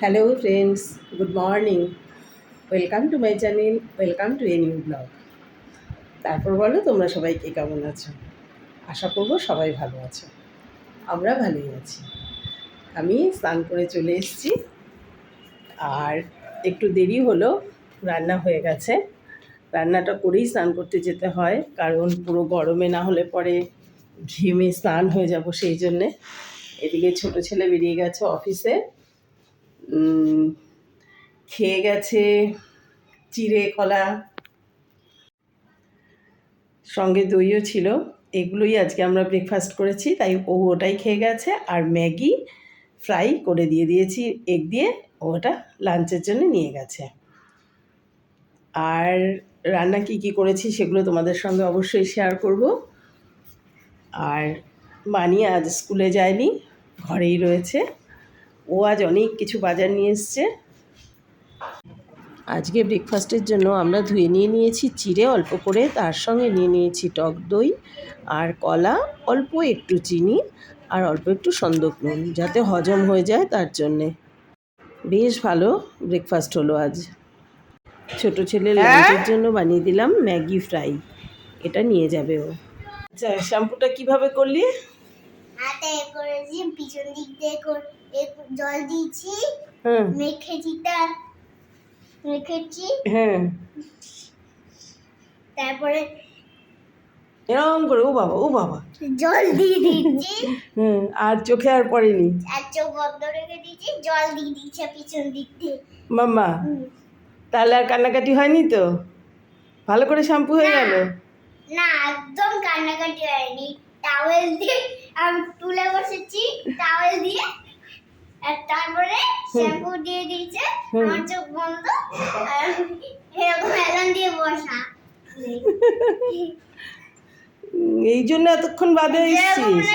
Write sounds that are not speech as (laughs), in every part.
Hello friends good morning welcome to my channel welcome to a new blog তারপর বলো, তোমরা সবাই কে কেমন আছো? আশা করব সবাই ভালো আছো। আমরা ভালোই আছি। আমি স্নান করে চলে এসেছি। আর একটু দেরি হলো, রান্না হয়ে গেছে। রান্নাটা করেই স্নান করতে যেতে হয়, কারণ পুরো গরমে না হলে পরে ঘেমে স্নান হয়ে যাব সেই জন্যে। এদিকে ছোট ছেলে বেরিয়ে গেছে অফিসে। খেয়ে গেছে চিড়ে কলা। সঙ্গে দইও ছিল। এগুলোই আজকে আমরা ব্রেকফাস্ট করেছি, তাই ও ওটাই খেয়ে গেছে। আর ম্যাগি ফ্রাই করে দিয়ে দিয়েছি এগ দিয়ে। ওটা লাঞ্চের জন্য নিয়ে গেছে। আর রান্না কি কি করেছি সেগুলো তোমাদের সঙ্গে অবশ্যই শেয়ার করব। আর মানি আজ স্কুলে যায়নি, ঘরেই রয়েছে। ও আজ অনেক কিছু বাজার নিয়ে এসছে। আজকে ব্রেকফাস্টের জন্য আমরা ধুয়ে নিয়ে নিয়েছি চিড়ে অল্প করে তার সঙ্গে নিয়ে নিয়েছি টক দই আর কলা অল্প একটু চিনি আর অল্প একটু সন্দক নুন যাতে হজম হয়ে যায় তার জন্যে। বেশ ভালো ব্রেকফাস্ট হলো আজ। ছোট ছেলের লাঞ্চের জন্য বানিয়ে দিলাম ম্যাগি ফ্রাই। এটা নিয়ে যাবে ও। আচ্ছা শ্যাম্পুটা কীভাবে করলি? হাতে করেছি পিছন দিক দিয়ে জল দিয়েছি হ্যাঁ। মেখেছি তার মেখেছি হ্যাঁ। তারপরে এরকম করে ও বাবা ও বাবা। জল দিয়ে দিয়েছি। হুম আর চোখে আর পড়েনি। আর চোখ বন্ধ রেখে দিয়েছি জল দিয়ে পিছন দিক দিয়ে। মাম্মা। তাহলে আর কান্নাকাটি হয়নি তো? ভালো করে শ্যাম্পু হয়ে গেল? না একদম কান্নাকাটি হয়নি। টাওয়েল দিয়ে আমি তুলে বসেছি টাওয়েল দিয়ে তারপরে শ্যাম্পু দিয়ে দিয়েছে। আমার চোখ বন্ধ। এরকম হেলান দিয়ে বসা। এই জন্য এতক্ষণ বাদে এসছিস।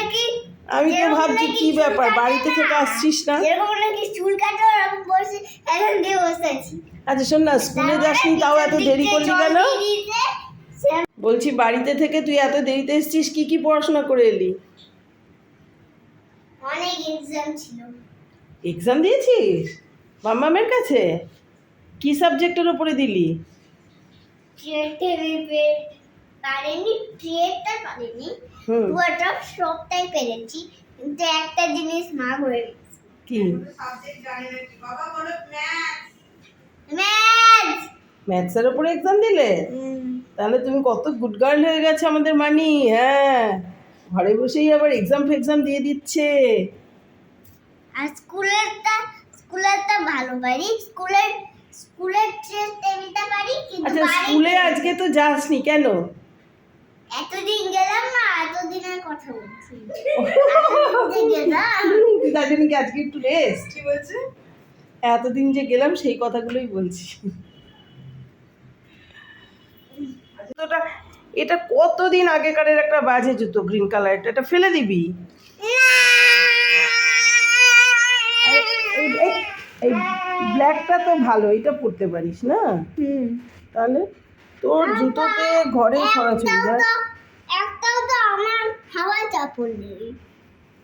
আমি তো ভাবছি কি ব্যাপার? বাড়িতে থেকে আসছিস না? যেরকম নাকি চুল কাটে ওরকম বসে দিয়ে আচ্ছা শোন না স্কুলে যাসনি তাও এত দেরি করলি কেন? বলছি বাড়িতে থেকে তুই এত দেরিতে এসছিস কি কি পড়াশোনা করে এলি? অনেক এক্সাম ছিল। এক্সাম দিয়েছিস? মাম্মামের কাছে? কি সাবজেক্টের ওপরে দিলি? পারিনি পারিনি। সবটাই পেরেছি। কিন্তু একটা জিনিস মা করে কি? ম্যাথ ম্যাথসের এক্সাম দিলে? তাহলে তুমি কত গুড গার্ল হয়ে গেছে আমাদের মানি হ্যাঁ। ঘরে বসেই আবার এক্সাম ফেক্সাম দিয়ে দিচ্ছে। আর স্কুলেরটা স্কুলেরটা ভালো পারি। স্কুলের স্কুলের ট্রেস টেবিলটা পারি কিন্তু আচ্ছা স্কুলে আজকে তো যাসনি কেন? এতদিন গেলাম না এতদিনের কথা বলছি যে (laughs) গেলাম। তুই তার জন্য কি আজকে একটু রেস্ট কি বলছে? এতদিন যে গেলাম সেই কথাগুলোই বলছি। জুতোটা এটা কতদিন আগেকারের একটা বাজে জুতো গ্রিন কালারটা এটা ফেলে দিবি? এই- ব্ল্যাকটা তো ভালো এটা পরতে পারিস না? হুম। তাহলে তোর জুতোতে ঘরে ছড়াছড়ি যায় একটাও তো আমার হাওয়া চাপড় নেই।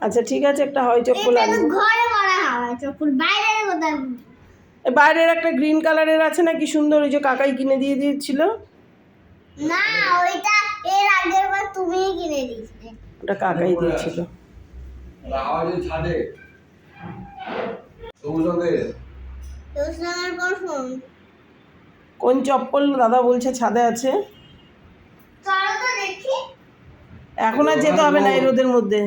আচ্ছা ঠিক আছে একটা হয় চপ্পল এটা তো আনব। ঘরে করা হাওয়া চাপড় বাইরে কোথায় বাইরের একটা গ্রিন কালারের আছে না কি সুন্দর ওই যে কাকাই কিনে দিয়ে দিয়েছিল? না ওইটা এর আগের বার তুমিই কিনে দিয়েছিলে। ওটা কাকাই দিয়েছিল। আওয়াজে ছাদে। সবুজ রঙের কোন কোন চপ্পল দাদা বলছে ছাদে আছে? চলো তো দেখি। এখন আর যেতে হবে না এই রোদের মধ্যে।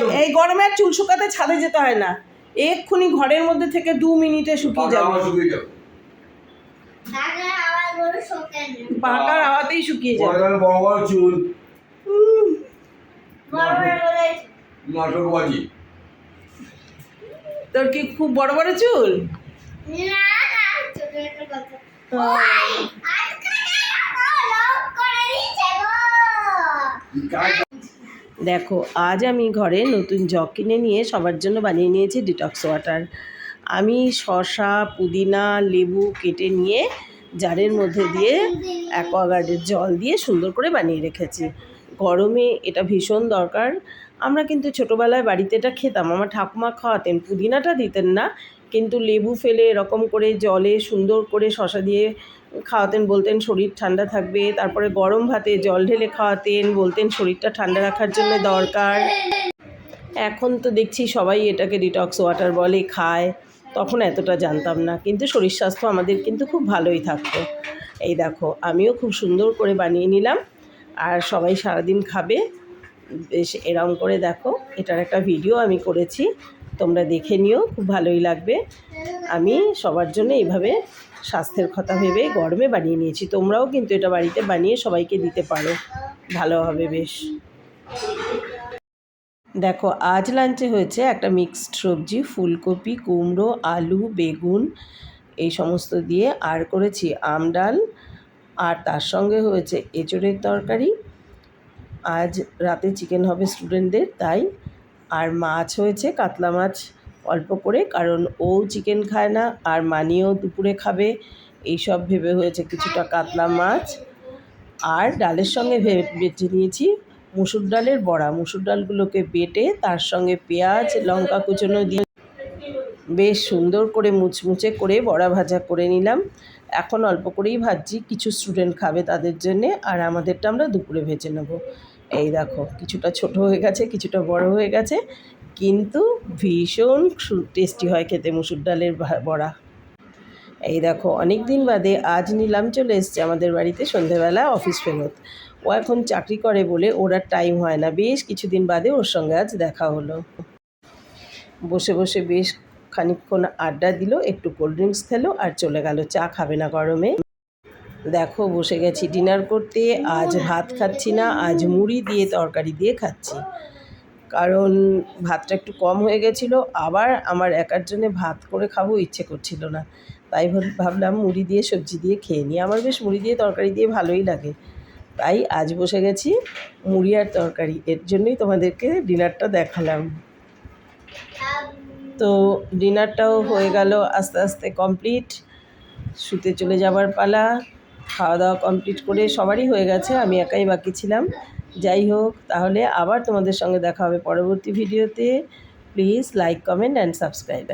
তো। এই গরমে আর চুল শুকাতে ছাদে যেতে হয় না। এক্ষুনি ঘরের মধ্যে থেকে দু মিনিটে শুকিয়ে যাবে। পাকার হাওয়াতেই শুকিয়ে যাবে। বড় বড় চুল। নাটকবাজি তোর কি খুব বড় বড় চুল? দেখো আজ আমি ঘরে নতুন জগ কিনে নিয়ে সবার জন্য বানিয়ে নিয়েছি ডিটক্স ওয়াটার আমি শসা পুদিনা লেবু কেটে নিয়ে জারের মধ্যে দিয়ে অ্যাকোয়াগার্ডের জল দিয়ে সুন্দর করে বানিয়ে রেখেছি। গরমে এটা ভীষণ দরকার। আমরা কিন্তু ছোটোবেলায় বাড়িতে এটা খেতাম। আমার ঠাকুমা খাওয়াতেন, পুদিনাটা দিতেন না, কিন্তু লেবু ফেলে এরকম করে জলে সুন্দর করে শশা দিয়ে খাওয়াতেন, বলতেন শরীর ঠান্ডা থাকবে, তারপরে গরম ভাতে জল ঢেলে খাওয়াতেন, বলতেন শরীরটা ঠান্ডা রাখার জন্য দরকার। এখন তো দেখছি সবাই এটাকে ডিটক্স ওয়াটার বলে, খায়, তখন এতটা জানতাম না, কিন্তু শরীর স্বাস্থ্য আমাদের কিন্তু খুব ভালোই থাকতো। এই দেখো, আমিও খুব সুন্দর করে বানিয়ে নিলাম, আর সবাই সারাদিন খাবে। বেশ এরম করে দেখো, এটার একটা ভিডিও আমি করেছি, তোমরা দেখে নিও, খুব ভালোই লাগবে। আমি সবার জন্য এইভাবে স্বাস্থ্যের কথা ভেবে গরমে বানিয়ে নিয়েছি, তোমরাও কিন্তু এটা বাড়িতে বানিয়ে সবাইকে দিতে পারো, ভালো হবে বেশ। দেখো, আজ লাঞ্চে হয়েছে একটা মিক্সড সবজি, ফুলকপি, কুমড়ো, আলু, বেগুন, এই সমস্ত দিয়ে আর করেছি আম ডাল, আর তার সঙ্গে হয়েছে এঁচড়ের তরকারি আজ রাতে চিকেন হবে স্টুডেন্টদের তাই আর মাছ হয়েছে, কাতলা মাছ অল্প করে, কারণ ও চিকেন খায় না আর মানিও দুপুরে খাবে, এইসব ভেবে হয়েছে কিছুটা কাতলা মাছ। আর ডালের সঙ্গে বেটে নিয়েছি মুসুর ডালের বড়া। মুসুর ডালগুলোকে বেটে তার সঙ্গে পেঁয়াজ, লঙ্কা কুচনো দিয়ে বেশ সুন্দর করে মুচমুচে করে বড়া ভাজা করে নিলাম। এখন অল্প করেই ভাজছি, কিছু স্টুডেন্ট খাবে তাদের জন্যে, আর আমাদেরটা আমরা দুপুরে ভেজে নেব। এই দেখো, কিছুটা ছোট হয়ে গেছে, কিছুটা বড় হয়ে গেছে, কিন্তু ভীষণ টেস্টি হয় খেতে মুসুর ডালের বড়া। এই দেখো অনেক দিন বাদে আজ নিলাম চলে এসছে আমাদের বাড়িতে সন্ধেবেলা অফিস ফেরত। ও এখন চাকরি করে বলে ওর আর টাইম হয় না। বেশ কিছুদিন বাদে ওর সঙ্গে আজ দেখা হলো। বসে বসে বেশ খানিকক্ষণ আড্ডা দিল, একটু কোল্ড ড্রিঙ্কস খেলো আর চলে গেল চা খাবে না গরমে। দেখো, বসে গেছি ডিনার করতে, আজ ভাত খাচ্ছি না, আজ মুড়ি দিয়ে তরকারি দিয়ে খাচ্ছি। কারণ ভাতটা একটু কম হয়ে গেছিল, আবার আমার একার জন্যে ভাত করে খাব ইচ্ছে করছিল না। তাই ভাব- ভাবলাম মুড়ি দিয়ে সবজি দিয়ে খেয়ে নিই। আমার বেশ মুড়ি দিয়ে তরকারি দিয়ে ভালোই লাগে। তাই আজ বসে গেছি মুড়ি আর তরকারি। এর জন্যই তোমাদেরকে ডিনারটা দেখালাম। তো ডিনারটাও হয়ে গেল আস্তে আস্তে কমপ্লিট শুতে চলে যাবার পালা। খাওয়া দাওয়া কমপ্লিট করে সবারই হয়ে গেছে, আমি একাই বাকি ছিলাম। যাই হোক, তাহলে আবার তোমাদের সঙ্গে দেখা হবে পরবর্তী ভিডিওতে। Please like comment and subscribe